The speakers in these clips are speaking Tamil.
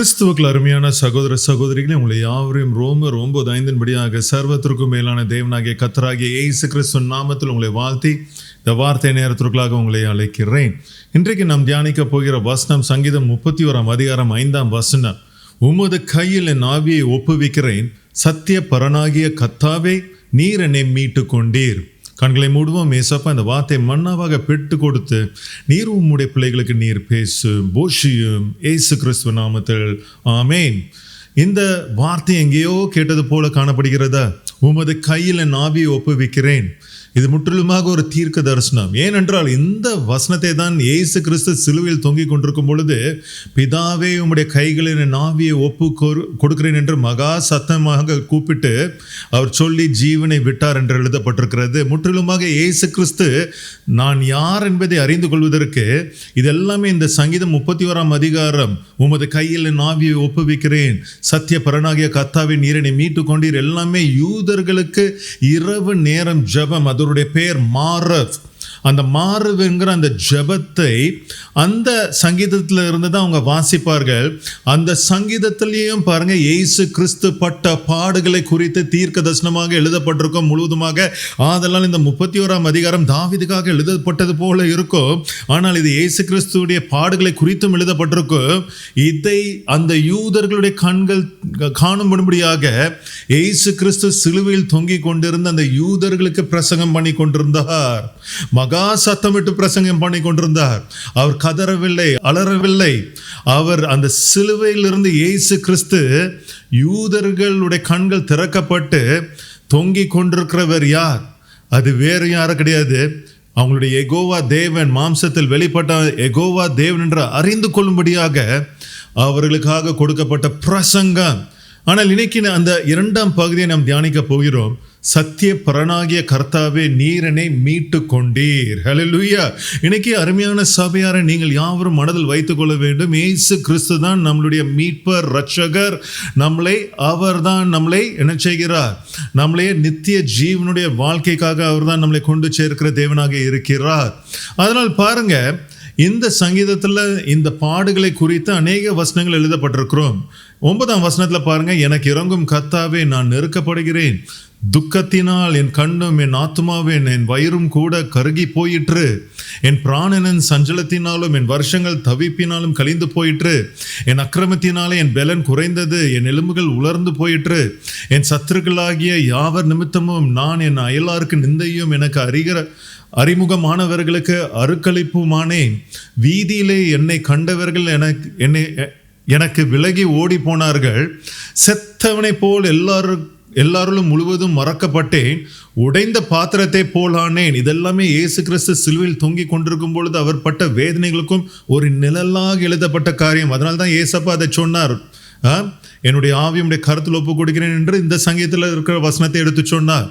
கிறிஸ்துவுக்குள் அருமையான சகோதர சகோதரிகளே உங்களை யாவரையும் ரோம ரொம்ப ஐந்தின்படியாக சர்வத்திற்கும் மேலான தேவனாகிய கத்தராகிய ஏசு கிறிஸ்து நாமத்தில் உங்களை வாழ்த்தி இந்த வார்த்தை நேரத்திற்குள்ளாக உங்களை அழைக்கிறேன். இன்றைக்கு நாம் தியானிக்க போகிற வசனம் சங்கீதம் முப்பத்தி ஓராம் அதிகாரம் ஐந்தாம் வசனம். உமது கையில் என் ஆவியை ஒப்புவிக்கிறேன். சத்திய பரனாகிய கத்தாவே நீர் என்னை மீட்டு கொண்டீர் கண்களை மூடுவோம் ஏசப்பா இந்த வார்த்தை மன்னாவாக பெற்று கொடுத்து நீர் உம்முடைய பிள்ளைகளுக்கு நீர் பேசு போஷியும் ஏசு கிறிஸ்துவ நாமத்தில். ஆமேன். இந்த வார்த்தை எங்கேயோ கேட்டது போல காணப்படுகிறதா? உமது கையில் நாவி ஒப்புவிக்கிறேன். இது முற்றிலுமாக ஒரு தீர்க்க தரிசனம் ஏனென்றால் இந்த வசனத்தை தான் இயேசு கிறிஸ்து சிலுவையில் தொங்கிக் கொண்டிருக்கும் பொழுது பிதாவே உம்முடைய கைகளின் நாவியை ஒப்பு கொரு- கொடுக்கிறேன் என்று மகா சத்தமாக கூப்பிட்டு அவர் சொல்லி ஜீவனை விட்டார் என்று எழுதப்பட்டிருக்கிறது. முற்றிலுமாக இயேசு கிறிஸ்து நான் யார் என்பதை அறிந்து கொள்வதற்கு இதெல்லாமே இந்த சங்கீதம் முப்பத்தி ஓராம் அதிகாரம் உமது கையில் நாவியை ஒப்புவிக்கிறேன். சத்திய பரனாகிய கத்தாவின் நீரனை மீட்டு கொண்டீர். எல்லாமே யூதர்களுக்கு இரவு நேரம் ஜெபம். அதனுடைய பெயர் மாரப் அந்த மாறுவேங்கிற அந்த ஜெபத்தை அந்த சங்கீதத்தில் இருந்து தான் அவங்க வாசிப்பார்கள். அந்த சங்கீதத்திலையும் பாருங்க இயேசு கிறிஸ்து பட்ட பாடுகளை குறித்து தீர்க்க தரிசனமாக எழுதப்பட்டிருக்கும் முழுவதுமாக ஆதலால் இந்த முப்பத்தி ஓராம் அதிகாரம் தாவிதுக்காக எழுதப்பட்டது போல இருக்கும். ஆனால் இது இயேசு கிறிஸ்துடைய பாடுகளை குறித்தும் எழுதப்பட்டிருக்கும் இதை அந்த யூதர்களுடைய கண்கள் காணும்படியாக இயேசு கிறிஸ்து சிலுவையில் தொங்கிக் கொண்டிருந்த அந்த யூதர்களுக்கு பிரசங்கம் பண்ணி கொண்டிருந்தார். மகா சத்தமிட்டு பிரசங்கம் பண்ணி கொண்டிருந்தார். அவர் கதறவில்லை அலறவில்லை. அவர் அந்த சிலுவையிலிருந்து இயேசு கிறிஸ்து யூதர்களுடைய கண்கள் திறக்கப்பட்டு தொங்கிக் கொண்டிருக்கிறவர் யார்? அது வேறு யாரும் கிடையாது. அவங்களுடைய எகோவா தேவன் மாம்சத்தில் வெளிப்பட்ட எகோவா தேவன் என்று அறிந்து கொள்ளும்படியாக அவர்களுக்காக கொடுக்கப்பட்ட பிரசங்கம். ஆனால் இன்னைக்கு அந்த இரண்டாம் பகுதியை நாம் தியானிக்க போகிறோம். சத்திய பரனாகிய கர்த்தாவே நீரனை மீட்டு கொண்டீர் ஹலலுயா இன்னைக்கு அருமையான சபையாரை நீங்கள் யாவரும் மனதில் வைத்துக் கொள்ள வேண்டும். ஏசு கிறிஸ்து தான் நம்மளுடைய மீட்பர் ரட்சகர் நம்மளை அவர் தான் நம்மளை என்ன செய்கிறார்? நம்மளே நித்திய ஜீவனுடைய வாழ்க்கைக்காக அவர்தான் நம்மளை கொண்டு சேர்க்கிற தேவனாக இருக்கிறார். அதனால் பாருங்க இந்த சங்கீதத்தில் இந்த பாடுகளை குறித்து அநேக வசனங்கள் எழுதப்பட்டிருக்கிறோம். ஒன்பதாம் வசனத்தில் பாருங்க எனக்கு இறங்கும் கத்தாவே நான் நெருக்கப்படுகிறேன். துக்கத்தினால் என் கண்ணும் என் ஆத்துமாவும் என் வயிறும் கூட கருகி போயிற்று. என் பிராணனின் சஞ்சலத்தினாலும் என் வருஷங்கள் தவிப்பினாலும் கழிந்து போயிற்று. என் அக்கிரமத்தினாலே என் பலன் குறைந்தது. என் எலும்புகள் உலர்ந்து போயிற்று. என் சத்துருக்களாகிய யாவர் நிமித்தமும் நான் என் அயலாருக்கு நிந்தையும் எனக்கு அறிகிற அறிமுகமானவர்களுக்கு அருக்களிப்புமானேன். வீதியிலே என்னை கண்டவர்கள் எனக்கு என்னை எனக்கு விலகி ஓடி போனார்கள். செத்தவனைப் போல் எல்லாரும் எல்லாருளும் முழுவதும் மறக்கப்பட்டேன். உடைந்த பாத்திரத்தை போலானேன் இதெல்லாமே இயேசு கிறிஸ்து சிலுவையில் தொங்கிக் கொண்டிருக்கும் பொழுது அவர் பட்ட வேதனைகளுக்கும் ஒரு நிழலாக எழுதப்பட்ட காரியம். அதனால்தான் ஏசப்பா அதை சொன்னார். ஆ? என்னுடைய ஆவியுடைய கருத்தில் ஒப்பு கொடுக்கிறேன் என்று இந்த சங்கீதத்தில் இருக்கிற வசனத்தை எடுத்து சொன்னார்.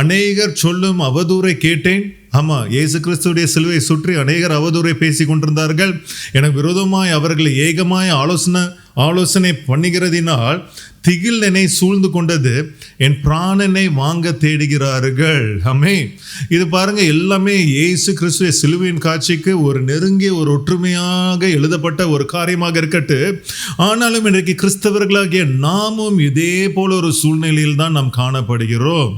அநேகர் சொல்லும் அவதூரை கேட்டேன். ஆமாம் இயேசு கிறிஸ்துடைய சிலுவை சுற்றி அநேகர் அவதூரை பேசி கொண்டிருந்தார்கள். எனக்கு விரோதமாய் அவர்களை ஏகமாய் ஆலோசனை ஆலோசனை பண்ணுகிறதினால் திகில் என்னை சூழ்ந்து கொண்டது என் பிராணனை வாங்க தேடுகிறார்கள். அமே இது பாருங்க எல்லாமே இயேசு கிறிஸ்துவ சிலுவையின் காட்சிக்கு ஒரு நெருங்கிய ஒரு ஒற்றுமையாக எழுதப்பட்ட ஒரு காரியமாக இருக்கட்டு. ஆனாலும் இன்றைக்கு கிறிஸ்தவர்களாகிய நாமும் இதே போல ஒரு சூழ்நிலையில் தான் நாம் காணப்படுகிறோம்.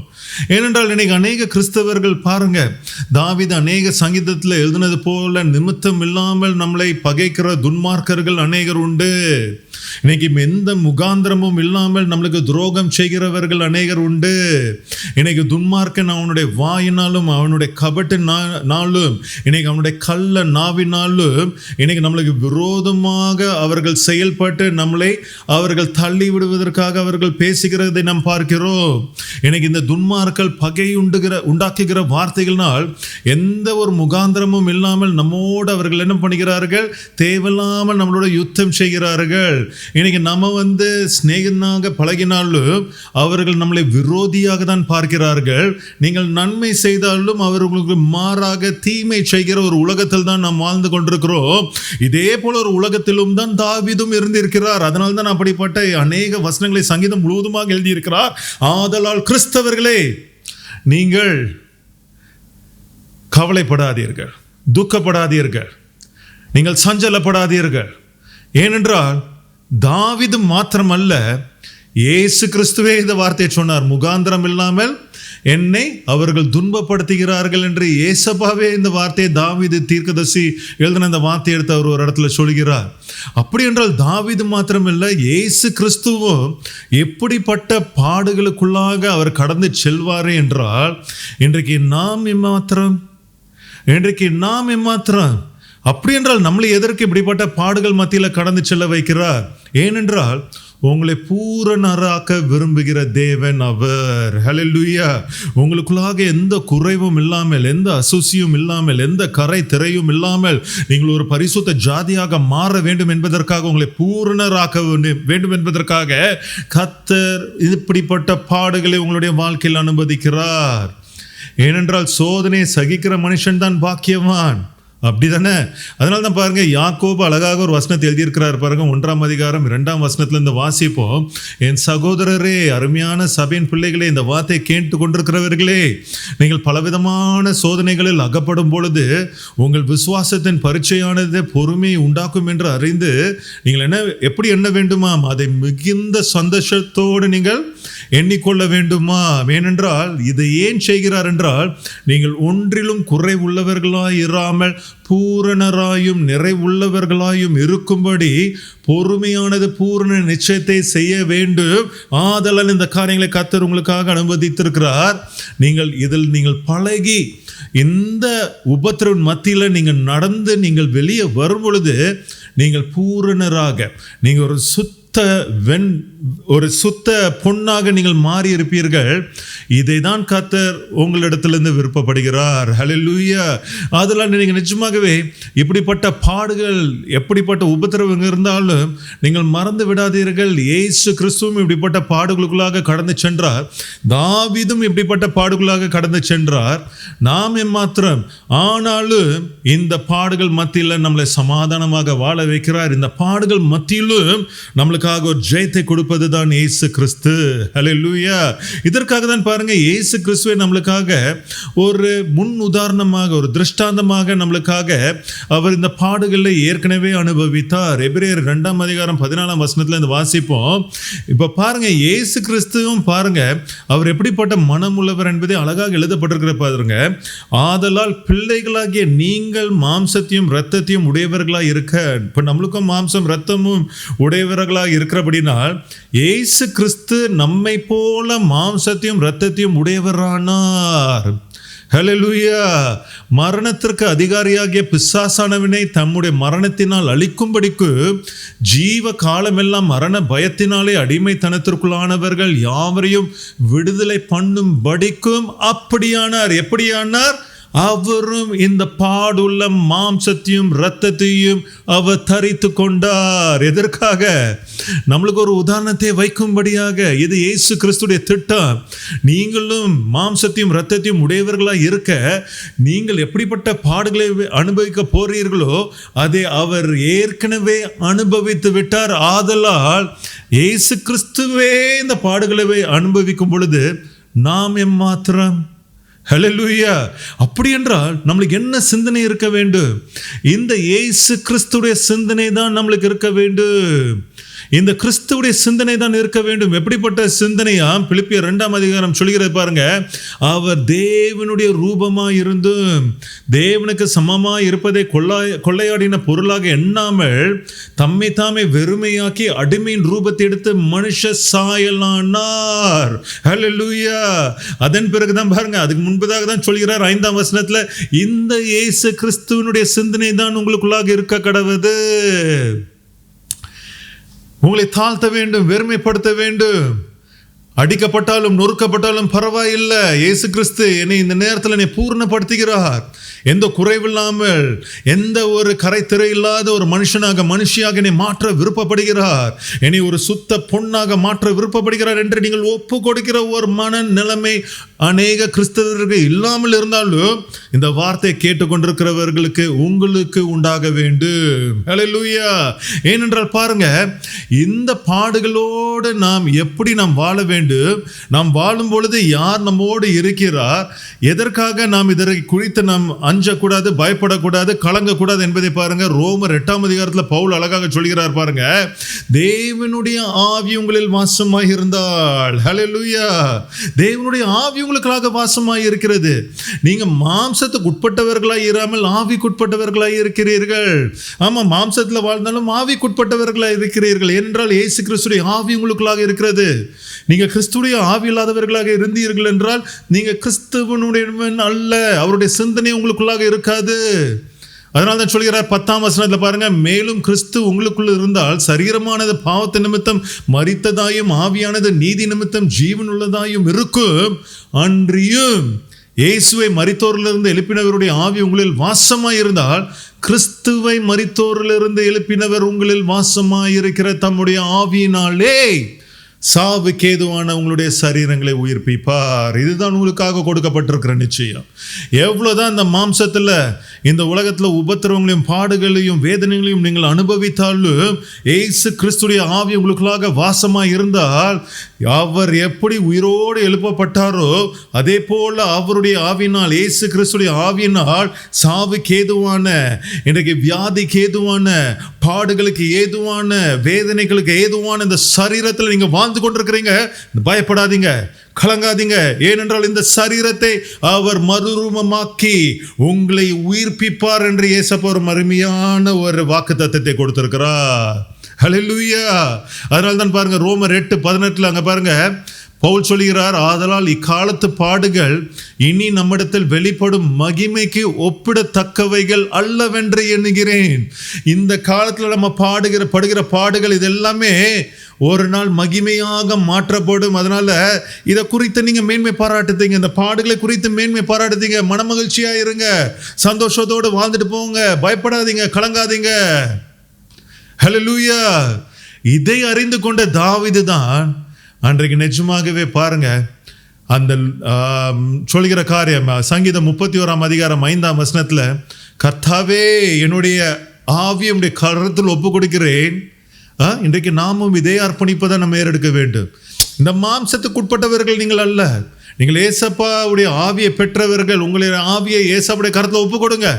ஏனென்றால் இன்னைக்கு அநேக கிறிஸ்தவர்கள் பாருங்க தாவித அநேக சங்கீதத்தில் எழுதினது போல நிமித்தம் இல்லாமல் நம்மளை பகைக்கிற துன்மார்க்கர்கள் அநேகர் உண்டு. இன்னைக்கு எந்த முகாந்திரமும் இல்லாமல் நம்மளுக்கு துரோகம் செய்கிறவர்கள் அநேகர் உண்டு. இன்னைக்கு துன்மார்க்கன் அவனுடைய வாயினாலும் அவனுடைய கபட்டு நா- நாளும் இன்னைக்கு அவனுடைய கள்ள நாவினாலும் இன்னைக்கு நம்மளுக்கு விரோதமாக அவர்கள் செயல்பட்டு நம்மளை அவர்கள் தள்ளி விடுவதற்காக அவர்கள் பேசுகிறதை நாம் பார்க்கிறோம். இன்னைக்கு இந்த துன்மார்கள் பகை உண்டுகிற உண்டாக்குகிற வார்த்தைகள்னால் எந்த ஒரு முகாந்திரமும் இல்லாமல் நம்மோடு அவர்கள் என்ன பண்ணுகிறார்கள்? தேவையில்லாமல் நம்மளோட யுத்தம் செய்கிறார்கள். இன்னைக்கு நம்ம வந்து சிநேகனாக பழகினாலும் அவர்கள் நம்மளை விரோதியாக தான் பார்க்கிறார்கள். நீங்கள் நன்மை செய்தாலும் அவர்களுக்கு மாறாக தீமை செய்கிற ஒரு உலகத்தில் தான் நாம் வாழ்ந்து கொண்டிருக்கிறோம். இதே போல ஒரு உலகத்திலும் தான் தாவிதும் இருந்திருக்கிறார். அதனால் தான் அப்படிப்பட்ட அநேக வசனங்களை சங்கீதம் முழுவதுமாக எழுதியிருக்கிறார். ஆதலால் கிறிஸ்தவர்களே நீங்கள் கவலைப்படாதீர்கள் துக்கப்படாதீர்கள். நீங்கள் சஞ்சலப்படாதீர்கள். ஏனென்றால் தாவிது மாத்திரமல்ல இயேசு கிறிஸ்துவே இந்த வார்த்தையை சொன்னார். முகாந்திரம் இல்லாமல் என்னை அவர்கள் துன்பப்படுத்துகிறார்கள் என்று ஏசப்பாவே இந்த வார்த்தையை தாவிது தீர்க்கதர்சி எழுதின இந்த வார்த்தையை எடுத்து அவர் ஒரு இடத்துல சொல்கிறார். அப்படி என்றால் தாவிது மாத்திரமில்லை ஏசு கிறிஸ்துவும் எப்படிப்பட்ட பாடுகளுக்குள்ளாக அவர் கடந்து செல்வார் என்றால் இன்றைக்கு நாம் எம்மாத்திரம்? இன்றைக்கு நாம் எம்மாத்திரம்? அப்படி என்றால் நம்மளை எதற்கு இப்படிப்பட்ட பாடுகள் மத்தியில் கடந்து செல்ல வைக்கிறார்? ஏனென்றால் உங்களை பூரணராக்க விரும்புகிற தேவன் அவர். ஹalleluya உங்களுக்குள்ளாக எந்த குறைவும் இல்லாமல் எந்த அசுசியும் இல்லாமல் எந்த கரை திரையும் இல்லாமல் நீங்கள் ஒரு பரிசுத்த ஜாதியாக மாற வேண்டும் என்பதற்காக உங்களை பூரணராக்க வேண்டும் வேண்டும் என்பதற்காக கத்தர் இப்படிப்பட்ட பாடுகளை உங்களுடைய வாழ்க்கையில் அனுமதிக்கிறார். ஏனென்றால் சோதனையை சகிக்கிற மனுஷன் தான் பாக்கியவான். அப்படி தானே அதனால தான் பாருங்க யாக்கோபு அழகாக ஒரு வசனத்தை எழுதியிருக்கிறார் பாருங்க ஒன்றாம் அதிகாரம் இரண்டாம் வசனத்தில் இந்த வாசிப்போம் என் சகோதரரே அருமையான சபையின் பிள்ளைகளே இந்த வார்த்தையை கேட்டு கொண்டிருக்கிறவர்களே நீங்கள் பலவிதமான சோதனைகளில் அகப்படும் பொழுது உங்கள் விசுவாசத்தின் பரீட்சையானது பொறுமையை உண்டாக்கும் என்று அறிந்து நீங்கள் என்ன எப்படி எண்ண வேண்டுமாம்? அதை மிகுந்த சந்தோஷத்தோடு நீங்கள் எண்ணிக்கொள்ள வேண்டுமா? ஏனென்றால் இதை ஏன் செய்கிறார் என்றால் நீங்கள் ஒன்றிலும் குறை உள்ளவர்களாய் இராமல் பூரணராயும் நிறைவுள்ளவர்களாயும் இருக்கும்படி பொறுமையானது பூரண நிச்சயத்தை செய்ய வேண்டும். ஆதலால் இந்த காரியங்களை கத்தர் உங்களுக்காக அனுமதித்திருக்கிறார். நீங்கள் இதில் நீங்கள் பழகி இந்த உபத்திரவின் மத்தியில் நீங்கள் நடந்து நீங்கள் வெளியே வரும் பொழுது நீங்கள் பூரணராக நீங்கள் ஒரு சுத்த வெண் ஒரு சுத்த பொன்னாக நீங்கள் மாறி இருப்பீர்கள் இதை தான் கத்தர் உங்களிடத்திலிருந்து விருப்பப்படுகிறார். ஹalleluya அதெல்லாம் நீங்கள் நிஜமாகவே இப்படிப்பட்ட பாடுகள் எப்படிப்பட்ட உபத்திரவங்க இருந்தாலும் நீங்கள் மறந்து விடாதீர்கள். ஏசு கிறிஸ்துவும் இப்படிப்பட்ட பாடுகளுக்குள்ளாக கடந்து சென்றார். தாவிதும் இப்படிப்பட்ட பாடுகளாக கடந்து சென்றார். நாம் எம்மாத்திரம் ஆனாலும் இந்த பாடுகள் மத்தியில் நம்மளை சமாதானமாக வாழ வைக்கிறார். இந்த பாடுகள் மத்தியிலும் நம்மளுக்கு நமக்காக ஒரு ஜெயத்தை கொடுப்பது தான் ஏசு கிறிஸ்து. ஹalleluya இதற்காக தான் பாருங்க ஏசு கிறிஸ்துவை நம்மளுக்காக ஒரு முன் உதாரணமாக ஒரு திருஷ்டாந்தமாக நம்மளுக்காக அவர் இந்த பாடுகளில் ஏற்கனவே அனுபவித்தார். எபிரேயர் ரெண்டாம் அதிகாரம் பதினாலாம் வசனத்தில் இந்த வாசிப்போம். இப்போ பாருங்க ஏசு கிறிஸ்துவும் பாருங்க அவர் எப்படிப்பட்ட மனமுள்ளவர் என்பதை அழகாக எழுதப்பட்டிருக்கிற பாருங்க. ஆதலால் பிள்ளைகளாகிய நீங்கள் மாம்சத்தையும் இரத்தத்தையும் உடையவர்களாக இருக்க இப்போ நம்மளுக்கும் மாம்சம் இரத்தமும் உடையவர்களாக இருக்கிறபடினால் ஏசு கிறிஸ்து நம்மை போல மாம்சத்தையும் இரத்தத்தையும் உடையவரானார். ஹalleluya மரணத்திற்கு அதிகாரியாகிய பிசாசானவனை தம்முடைய மரணத்தினால் அழிக்கும்படிக்கு ஜீவ காலமெல்லாம் மரண பயத்தினாலே அடிமைத்தனத்திற்குள்ளானவர்கள் யாவரையும் விடுதலை பண்ணும்படிக்கும் அப்படியானார். எப்படியானார்? அவரும் இந்த பாடுள்ள மாம்சத்தையும் இரத்தத்தையும் அவர் தரித்து கொண்டார். எதற்காக? நம்மளுக்கு ஒரு உதாரணத்தை வைக்கும்படியாக. இது இயேசு கிறிஸ்துடைய திட்டம். நீங்களும் மாம்சத்தையும் இரத்தத்தையும் உடையவர்களாக இருக்க நீங்கள் எப்படிப்பட்ட பாடுகளை அனுபவிக்க போறீர்களோ அதை அவர் ஏற்கனவே அனுபவித்து விட்டார். ஆதலால் இயேசு கிறிஸ்துவே இந்த பாடுகளை அனுபவிக்கும் பொழுது நாம் எம்மாத்திரம் ஹலலூயா அப்படி என்றால் நம்மளுக்கு என்ன சிந்தனை இருக்க வேண்டும்? இந்த இயேசு கிறிஸ்துடைய சிந்தனை தான் நம்மளுக்கு இருக்க வேண்டும். இந்த கிறிஸ்துவுடைய சிந்தனை தான் இருக்க வேண்டும். எப்படிப்பட்ட சிந்தனையா? பிலிப்பியர் ரெண்டாம் அதிகாரம் சொல்கிறது பாருங்க அவர் தேவனுடைய ரூபமாக இருந்தும் தேவனுக்கு சமமாக இருப்பதை கொள்ளா கொள்ளையாடின பொருளாக எண்ணாமல் தம்மை தாமே வெறுமையாக்கி அடிமையின் ரூபத்தை எடுத்து மனுஷ சாயலானார். ஹalleluya அதன் பிறகுதான் பாருங்க அதுக்கு முன்பதாக தான் சொல்கிறார் ஐந்தாம் வசனத்தில் இந்த இயேசு கிறிஸ்துவனுடைய சிந்தனை தான் உங்களுக்குள்ளாக இருக்க கடவுது. உங்களை தாழ்த்த வேண்டும் வெறுமைப்படுத்த வேண்டும். அடிக்கப்பட்டாலும் நொறுக்கப்பட்டாலும் பரவாயில்லை. இயேசு கிறிஸ்து என்னை இந்த நேரத்தில் என்னை பூர்ணப்படுத்துகிறார். எந்த குறைவில்லாமல் எந்த ஒரு கரைத்திரை இல்லாத ஒரு மனுஷனாக மனுஷியாக என்னை மாற்ற விருப்பப்படுகிறார். என்னை ஒரு சுத்த பொண்ணாக மாற்ற விருப்பப்படுகிறார் என்று நீங்கள் ஒப்பு கொடுக்கிற ஒரு மன நிலைமை அநேக கிறிஸ்தவர்கள் இல்லாமல் இருந்தாலும் இந்த வார்த்தை கேட்டுக்கொண்டிருக்கிறவர்களுக்கு உங்களுக்கு உண்டாக வேண்டும். லூயா ஏனென்றால் பாருங்க இந்த பாடுகளோடு நாம் எப்படி நாம் வாழ வேண்டும்? நாம் வாழும் பொழுது யார் நம்மோடு இருக்கிறார்? எதற்காக நாம் இதற்கு குறித்து நாம் அஞ்சக்கூடாது பயப்படக்கூடாது கலங்கக்கூடாது என்பதை பாருங்க. ரோமர் எட்டாம் அதிகாரத்தில் பவுல் அழகாக சொல்கிறார் பாருங்க. தேவனுடைய ஆவி உங்களில் வாசமாக இருந்தால். ஹalleluya தேவனுடைய ஆவி உங்களுக்காக வாசமாக இருக்கிறது. நீங்க மாம்சத்துக்கு உட்பட்டவர்களாய் இராமல் ஆவிக்குட்பட்டவர்களாய் இருக்கிறீர்கள். ஆமா மாம்சத்தில் வாழ்ந்தாலும் ஆவிக்குட்பட்டவர்களாய் இருக்கிறீர்கள். ஏனென்றால் ஏசு கிறிஸ்துடைய ஆவி உங்களுக்குள்ளாக இருக்கிறது. நீங்க கிறிஸ்துடைய ஆவி இல்லாதவர்களாக இருந்தீர்கள் என்றால் நீங்க கிறிஸ்துவனுடைய அல்ல. அவருடைய சிந்தனை உங்களுக்குள்ளாக இருக்காது. அதனால தான் சொல்கிறார் பத்தாம் வசனத்தில் பாருங்க மேலும் கிறிஸ்து உங்களுக்குள்ள இருந்தால் சரீரமானது பாவத்து நிமித்தம் மறித்ததாயும் ஆவியானது நீதி நிமித்தம் ஜீவன் உள்ளதாயும் இருக்கும். அன்றியும் இயேசுவை மறித்தோரிலிருந்து எழுப்பினவருடைய ஆவி உங்களில் வாசமாய் இருந்தால் கிறிஸ்துவை மறித்தோரிலிருந்து எழுப்பினவர் உங்களில் வாசமாய் இருக்கிற தம்முடைய ஆவியினாலே. சாவுக்கு ஏதுவான உங்களுடைய சரீரங்களை உயிர்ப்பிப்பார். இதுதான் உங்களுக்காக கொடுக்கப்பட்டிருக்கிற நிச்சயம். எவ்வளோதான் இந்த மாம்சத்தில் இந்த உலகத்தில் உபத்திரவங்களையும் பாடுகளையும் வேதனைகளையும் நீங்கள் அனுபவித்தாலும் ஏசு கிறிஸ்துடைய ஆவி உங்களுக்குள்ளாக வாசமாக இருந்தால் அவர் எப்படி உயிரோடு எழுப்பப்பட்டாரோ அதே போல் அவருடைய ஆவினால் ஏசு கிறிஸ்துடைய ஆவியினால் சாவுக்கு ஏதுவான இன்றைக்கு வியாதிக்கு ஏதுவான பாடுகளுக்கு ஏதுவான வேதனைகளுக்கு ஏதுவான இந்த சரீரத்தில் நீங்கள் வா வாழ்ந்து கொண்டிருக்கிறீங்க. பயப்படாதீங்க. கலங்காதீங்க. ஏனென்றால் இந்த சரீரத்தை அவர் மறுரூபமாக்கி உங்களை உயிர்ப்பிப்பார் என்று இயேசப்ப ஒரு அருமையான ஒரு வாக்கு தத்துவத்தை கொடுத்திருக்கிறார். ஹalleluya அதனால தான் பாருங்க ரோமர் எட்டு பதினெட்டுல அங்க பாருங்க பவுல் சொல்கிறார் ஆதலால் இக்காலத்து பாடுகள் இனி நம்மிடத்தில் வெளிப்படும் மகிமைக்கு ஒப்பிடத்தக்கவைகள் அல்லவென்று எண்ணுகிறேன். இந்த காலத்தில் நம்ம பாடுகிற படுகிற பாடுகள் இது எல்லாமே ஒரு நாள் மகிமையாக மாற்றப்படும். அதனால் இதை குறித்து நீங்கள் மேன்மை பாராட்டுத்தீங்க. இந்த பாடுகளை குறித்து மேன்மை பாராட்டுத்தீங்க. மனமகிழ்ச்சியாக இருங்க. சந்தோஷத்தோடு வாழ்ந்துட்டு போங்க. பயப்படாதீங்க. கலங்காதீங்க. ஹலோ லூயா இதை அறிந்து கொண்ட தாவிது தான் அன்றைக்கு நிஜமாகவே பாருங்க அந்த சொல்கிற காரியம் சங்கீதம் முப்பத்தி ஓராம் அதிகாரம் ஐந்தாம் வசனத்தில் கர்த்தாவே என்னுடைய ஆவியமுடைய கருத்தில் ஒப்பு கொடுக்கிறேன் ஆ, இன்றைக்கு நாமும் இதே அர்ப்பணிப்பதை நம்ம ஏறெடுக்க வேண்டும். இந்த மாம்சத்துக்கு உட்பட்டவர்கள் நீங்கள் அல்ல. நீங்கள் ஏசப்பாவுடைய ஆவியை பெற்றவர்கள் உங்களுடைய ஆவியை ஏசப்பாவுடைய கருத்தில் ஒப்பு கொடுங்க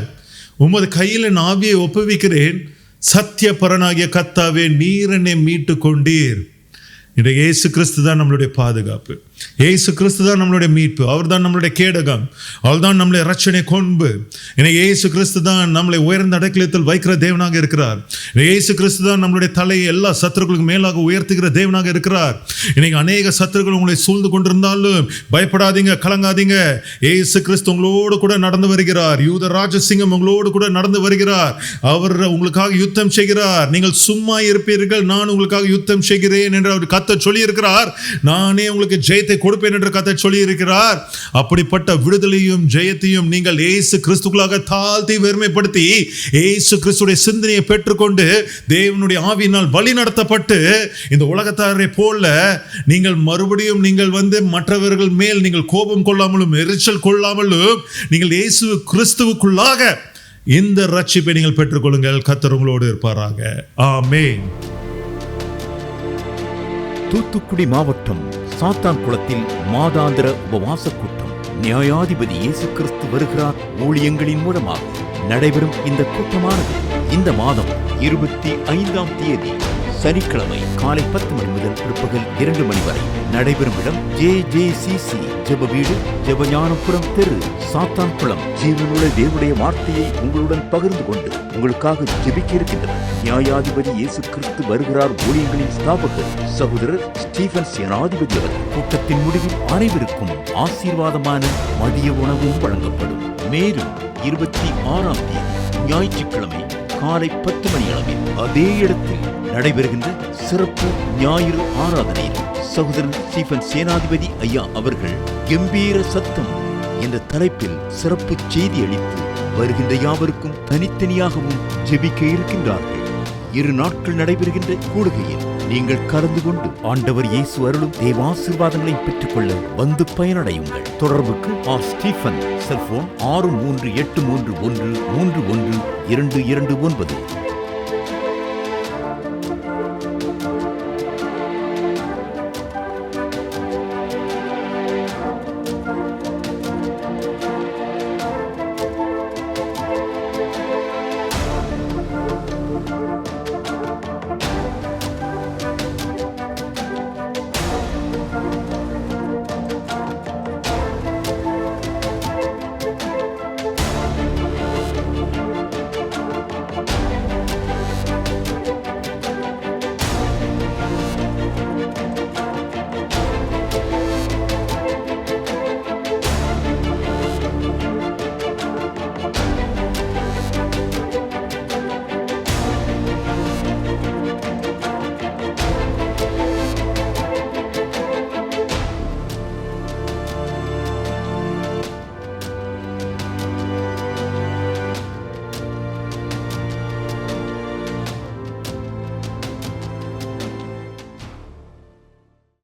உமது கையில் என் ஆவியை ஒப்புவிக்கிறேன். சத்திய பரனாகிய கத்தாவே நீர் என்னை மீட்டு கொண்டீர் இன்றைக்கு இயேசு கிறிஸ்து தான் நம்மளுடைய பாதுகாப்பு. ஏசு கிறிஸ்து தான் நம்மளுடைய மீட்பு. அவர் தான் நம்மளுடைய கேடகம். அவர் தான் நம்மளுடைய ரச்சனை கொன்பு என ஏசு கிறிஸ்து தான் நம்மளை உயர்ந்த அடைக்கலத்தில் வைக்கிற தேவனாக இருக்கிறார். ஏசு கிறிஸ்து தான் நம்மளுடைய தலையை எல்லா சத்துருக்களுக்கும் மேலாக உயர்த்துகிற தேவனாக இருக்கிறார். இன்னைக்கு அநேக சத்துருக்கள் உங்களை சூழ்ந்து கொண்டிருந்தாலும் பயப்படாதீங்க கலங்காதீங்க. ஏசு கிறிஸ்து உங்களோடு கூட நடந்து வருகிறார். யூத ராஜசிங்கம் உங்களோடு கூட நடந்து வருகிறார். அவர் உங்களுக்காக யுத்தம் செய்கிறார். நீங்கள் சும்மா இருப்பீர்கள் நான் உங்களுக்காக யுத்தம் செய்கிறேன் என்று அவர் கத்த சொல்லியிருக்கிறார். நானே உங்களுக்கு ஜெயத்தை கொடுப்பேன் என்று கத்த சொல்லியிருக்கிறார். அப்படிப்பட்ட விடுதலையும் ஜெயத்தையும் நீங்கள் ஏசு கிறிஸ்துக்களாக தாழ்த்தி வெறுமைப்படுத்தி ஏசு கிறிஸ்துடைய சிந்தனையை பெற்றுக்கொண்டு தேவனுடைய ஆவியினால் வழி நடத்தப்பட்டு இந்த உலகத்தாரை போல நீங்கள் மறுபடியும் நீங்கள் வந்து மற்றவர்கள் மேல் நீங்கள் கோபம் கொள்ளாமலும் எரிச்சல் கொள்ளாமலும் நீங்கள் இயேசு கிறிஸ்துவுக்குள்ளாக இந்த ரட்சிப்பை நீங்கள் பெற்றுக்கொள்ளுங்கள். கத்தர் உங்களோடு இருப்பாராக. ஆமே தூத்துக்குடி மாவட்டம் சாத்தான் குளத்தில் மாதாந்திர உபவாச கூட்டம். நியாயாதிபதி இயேசு கிறிஸ்து வருகிறார் ஊழியங்களின் மூலமாக. நடைபெறும் இந்த கூட்டமானது இந்த மாதம் இருபத்தி ஐந்தாம் தேதி. சனிக்கிழமை காலை பத்து மணி முதல் பிற்பகல் இரண்டு மணி வரை நடைபெறும் இடம் ஜே ஜே சி சி ஜெப வீடு ஜெபஞானபுரம் தெரு சாத்தான் குளம் ஜீவனுள்ள தேவனுடைய வார்த்தையை உங்களுடன் பகிர்ந்து கொண்டு உங்களுக்காக ஜெபிக்க இருக்கின்றனர் நியாயாதிபதி இயேசு கிறிஸ்து வருகிறார் ஊழியர்களின் ஸ்தாபகர் சகோதரர் ஸ்டீபன் சேனாதிபதி அவர்கள் கூட்டத்தின் முடிவில் அனைவருக்கும் ஆசீர்வாதமான மதிய உணவும் வழங்கப்படும். மேலும் இருபத்தி ஆறாம் தேதி ஞாயிற்றுக்கிழமை காலை பத்து மணி அளவில் அதே இடத்தில் நடைபெறுகின்ற சிறப்பு ஞாயிறு ஆராதனையில் சகோதரன் ஸ்டீபன் சேனாதிபதி ஐயா அவர்கள் கம்பீர சத்தம் என்ற தலைப்பில் சிறப்பு செய்தி அளித்து வருகின்ற யாவருக்கும் தனித்தனியாகவும் ஜெபிக்க இருக்கின்றார்கள். இரு நாட்கள் நடைபெறுகின்ற கூடுகையில் நீங்கள் கலந்து கொண்டு ஆண்டவர் இயேசு அருளும் தேவாசீர்வாதங்களை பெற்றுக்கொள்ள வந்து பயனடையுங்கள். தொடர்புக்கு ஆர் ஸ்டீஃபன் செல்போன் ஆறு மூன்று எட்டு மூன்று ஒன்று மூன்று ஒன்று இரண்டு இரண்டு ஒன்பது.